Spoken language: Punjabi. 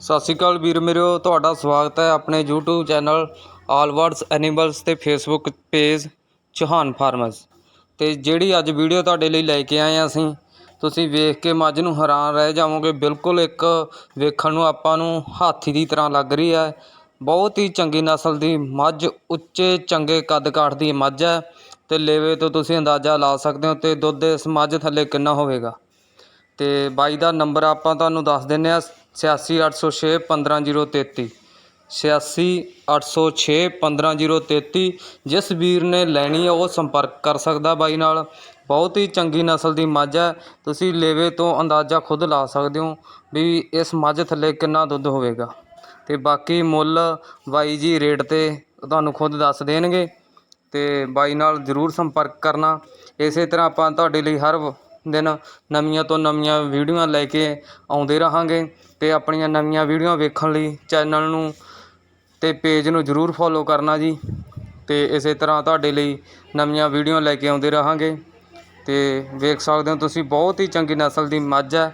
ਸਤਿ ਸ਼੍ਰੀ ਅਕਾਲ ਵੀਰ ਮੇਰਿਓ ਤੁਹਾਡਾ ਸਵਾਗਤ ਹੈ ਆਪਣੇ YouTube ਚੈਨਲ ਆਲਵਰਡਸ ਐਨੀਮਲਸ ਤੇ Facebook ਪੇਜ ਚੌਹਾਨ ਫਾਰਮਰਸ ਤੇ ਜਿਹੜੀ ਅੱਜ ਵੀਡੀਓ ਤੁਹਾਡੇ ਲਈ ਲੈ ਕੇ ਆਏ ਹਾਂ ਅਸੀਂ, ਤੁਸੀਂ ਵੇਖ ਕੇ ਮੱਝ ਨੂੰ ਹੈਰਾਨ ਰਹਿ ਜਾਵੋਗੇ। ਬਿਲਕੁਲ ਇੱਕ ਵੇਖਣ ਨੂੰ ਆਪਾਂ ਨੂੰ ਹਾਥੀ ਦੀ ਤਰ੍ਹਾਂ ਲੱਗ ਰਹੀ ਹੈ। ਬਹੁਤ ਹੀ ਚੰਗੀ ਨਸਲ ਦੀ ਮੱਝ, ਉੱਚੇ ਚੰਗੇ ਕੱਦ ਕਾਠ ਦੀ ਮੱਝ ਹੈ। ਤੇ ਲੇਵੇ ਤੋਂ ਤੁਸੀਂ ਅੰਦਾਜ਼ਾ ਲਾ ਸਕਦੇ ਹੋ ਤੇ ਦੁੱਧ ਇਸ ਮੱਝ ਥੱਲੇ ਕਿੰਨਾ ਹੋਵੇਗਾ। ਅਤੇ ਬਾਈ ਦਾ ਨੰਬਰ ਆਪਾਂ ਤੁਹਾਨੂੰ ਦੱਸ ਦਿੰਦੇ ਹਾਂ, ਛਿਆਸੀ ਅੱਠ ਸੌ ਛੇ ਪੰਦਰਾਂ ਜੀਰੋ ਤੇਤੀ। ਛਿਆਸੀ ਅੱਠ ਸੌ ਛੇ ਪੰਦਰਾਂ ਜੀਰੋ ਤੇਤੀ, ਜਿਸ ਵੀਰ ਨੇ ਲੈਣੀ ਹੈ ਉਹ ਸੰਪਰਕ ਕਰ ਸਕਦਾ ਬਾਈ ਨਾਲ। ਬਹੁਤ ਹੀ ਚੰਗੀ ਨਸਲ ਦੀ ਮੱਝ ਹੈ ਤੁਸੀਂ ਲੇਵੇ ਤੋਂ ਅੰਦਾਜ਼ਾ ਖੁਦ ਲਾ ਸਕਦੇ ਹੋ ਵੀ ਇਸ ਮੱਝ ਥੱਲੇ ਕਿੰਨਾ ਦੁੱਧ ਹੋਵੇਗਾ। ਅਤੇ ਬਾਕੀ ਮੁੱਲ ਬਾਈ ਜੀ ਰੇਟ ਤੇ ਤੁਹਾਨੂੰ ਖੁਦ ਦੱਸ ਦੇਣਗੇ। ਅਤੇ ਬਾਈ ਨਾਲ ਜ਼ਰੂਰ ਸੰਪਰਕ ਕਰਨਾ। ਇਸੇ ਤਰ੍ਹਾਂ ਆਪਾਂ ਤੁਹਾਡੇ ਲਈ ਹਰ ਵ- ਦਿਨ ਨਵੀਆਂ ਤੋਂ ਨਵੀਆਂ ਵੀਡੀਓਆਂ ਲੈ ਕੇ ਆਉਂਦੇ ਰਹਾਂਗੇ ਅਤੇ ਆਪਣੀਆਂ ਨਵੀਆਂ ਵੀਡੀਓ ਵੇਖਣ ਲਈ ਚੈਨਲ ਨੂੰ ਅਤੇ ਪੇਜ ਨੂੰ ਜ਼ਰੂਰ ਫੋਲੋ ਕਰਨਾ ਜੀ ਅਤੇ ਇਸੇ ਤਰ੍ਹਾਂ ਤੁਹਾਡੇ ਲਈ ਨਵੀਆਂ ਵੀਡੀਓ ਲੈ ਕੇ ਆਉਂਦੇ ਰਹਾਂਗੇ ਅਤੇ ਵੇਖ ਸਕਦੇ ਹੋ ਤੁਸੀਂ ਬਹੁਤ ਹੀ ਚੰਗੀ ਨਸਲ ਦੀ ਮੱਝ ਹੈ।